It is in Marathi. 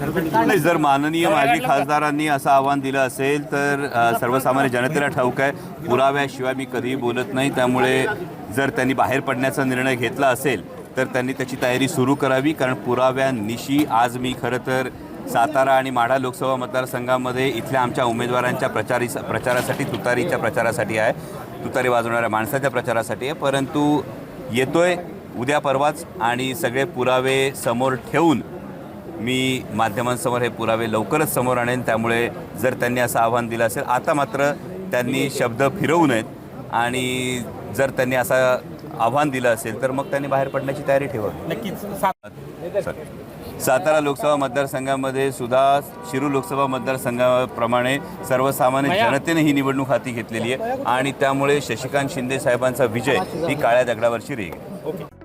नाही जर माननीय माजी खासदारांनी असं आव्हान दिलं असेल तर सर्वसामान्य जनतेला ठाऊक आहे. पुराव्याशिवाय मी कधीही बोलत नाही. त्यामुळे जर त्यांनी बाहेर पडण्याचा निर्णय घेतला असेल तर त्यांनी त्याची तयारी सुरू करावी. कारण पुराव्यानिशी आज मी खरं तर सातारा आणि माढा लोकसभा मतदारसंघामध्ये इथल्या आमच्या उमेदवारांच्या प्रचारी प्रचारासाठी तुतारीच्या प्रचारासाठी आहे. तुतारी वाजवणाऱ्या माणसाच्या प्रचारासाठी आहे. परंतु येतोय उद्या परवाच आणि सगळे पुरावे समोर ठेवून मी माध्यमांसमोर हे पुरावे लवकरच समोर आणेन. त्यामुळे जर त्यांनी असं आव्हान दिलं असेल आता मात्र त्यांनी शब्द फिरवू नयेत. आणि जर त्यांनी असं आव्हान दिलं असेल तर मग त्यांनी बाहेर पडण्याची तयारी ठेवा. नक्कीच. सातारा लोकसभा मतदारसंघामध्ये सुद्धा शिरूर लोकसभा मतदारसंघाप्रमाणे सर्वसामान्य जनतेने ही निवडणूक हाती घेतलेली आहे. आणि त्यामुळे शशिकांत शिंदे साहेबांचा विजय ही काळ्या दगडावरची रेग आहे. ओके.